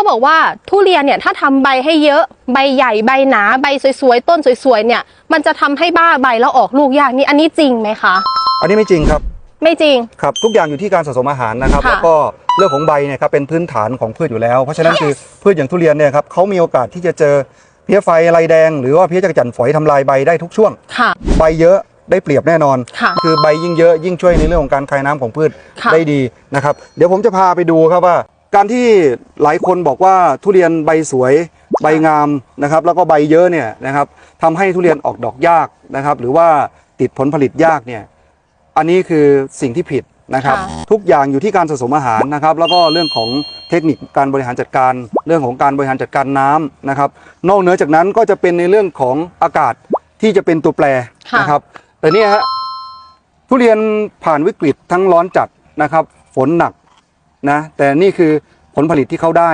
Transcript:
เขาบอกว่าทุเรียนเนี่ยถ้าทำใบให้เยอะใบใหญ่ใบหนาใบสวยๆต้นสวยๆเนี่ย มันจะทำให้บ้าใบแล้วออกลูกยากนี่อันนี้จริงไหมคะ อันนี้ไม่จริงครับ ไม่จริงครับทุกอย่างอยู่ที่การสะสมอาหารนะครับค่ะแล้วก็เรื่องของใบเนี่ยครับเป็นพื้นฐานของพืชอยู่แล้ว เพราะฉะนั้นคือพืชอย่างทุเรียนเนี่ยครับเขามีโอกาสที่จะเจอเพี้ยไฟลายแดง หรือว่าเพี้ยจักรจั่นฝอยทำลายใบได้ทุกช่วงค่ะใบเยอะได้เปรียบแน่นอนค่ะอใบยิ่งเยอะยิ่งช่วยในเรื่องของการคายน้ำของพืชค่ะได้ดีนะครับ เดี๋ยวผมจะพาไปดูครับว่า การที่หลายคนบอกว่าทุเรียนใบสวยใบงามนะครับ แล้วก็ใบเยอะเนี่ยนะครับทำให้ทุเรียนออกดอกยากนะครับ หรือว่าติดผลผลิตยากเนี่ยอันนี้คือสิ่งที่ผิดนะครับค่ะทุกอย่างอยู่ที่การสะสมอาหารนะครับ แล้วก็เรื่องของเทคนิคการบริหารจัดการ เรื่องของการบริหารจัดการน้ำนะครับ นอกเหนือจากนั้นก็จะเป็นในเรื่องของอากาศที่จะเป็นตัวแปรค่ะนะครับ แต่เนี่ยฮะทุเรียนผ่านวิกฤตทั้งร้อนจัดนะครับ ฝนหนัก นะแต่นี่คือผลผลิตที่เขาได้